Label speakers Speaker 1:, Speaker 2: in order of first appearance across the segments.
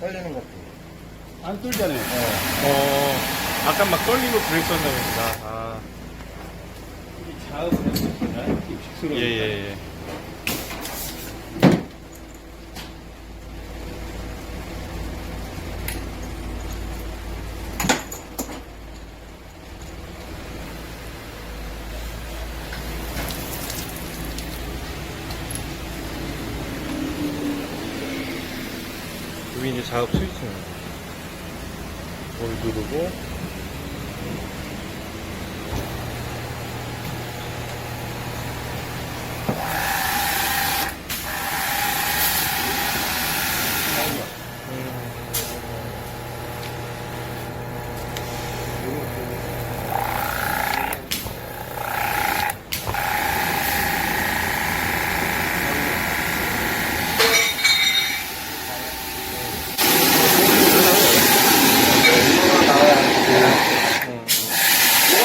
Speaker 1: 떨리는 것 같아요. 안 뚫잖아요. 네.
Speaker 2: 어, 아까 막 떨리고 그랬었나 봅니다. 아,
Speaker 1: 자업을 해보니까
Speaker 2: 예, 예, 예. 이제 작업 스위치입니다. 뭘 누르고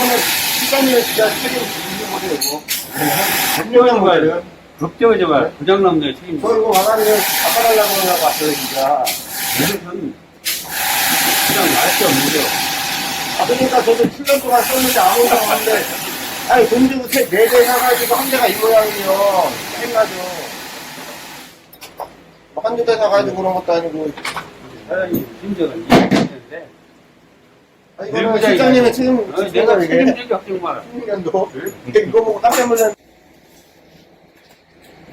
Speaker 3: 이거는 시간이 진짜 책임 지는 이거. 분명한 거예요.
Speaker 1: 걱정하지 마. 부장남녀의 책임져.
Speaker 3: 저 이거 와가지고 바꿔달라고 하려고 왔어요, 진짜.
Speaker 1: 이것은 그냥 말게 없는데요.
Speaker 3: 아, 그러니까 저도 7년 동안 썼는데 아무도 없는데, 아니, 돈 주고 세, 네대 사가지고 한 대가 이 모양이에요. 생가죠. 한두 대 사가지고 그런 것도 아니고.
Speaker 1: 사장님 심정은 이해했는데.
Speaker 3: 아, 이거는 실장님의 책임,
Speaker 1: 어, 내가 책임지기 걱정 마라.
Speaker 3: 16년도. 이거 보고 깜짝 놀랐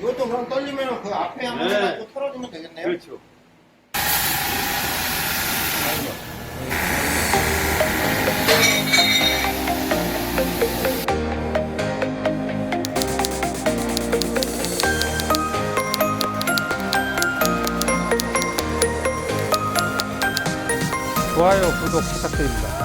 Speaker 3: 이것도 그럼 떨리면 그 앞에 한번
Speaker 1: 네.
Speaker 3: 해가지고 털어주면 되겠네요.
Speaker 1: 그렇죠.
Speaker 2: 좋아요, 구독 부탁드립니다.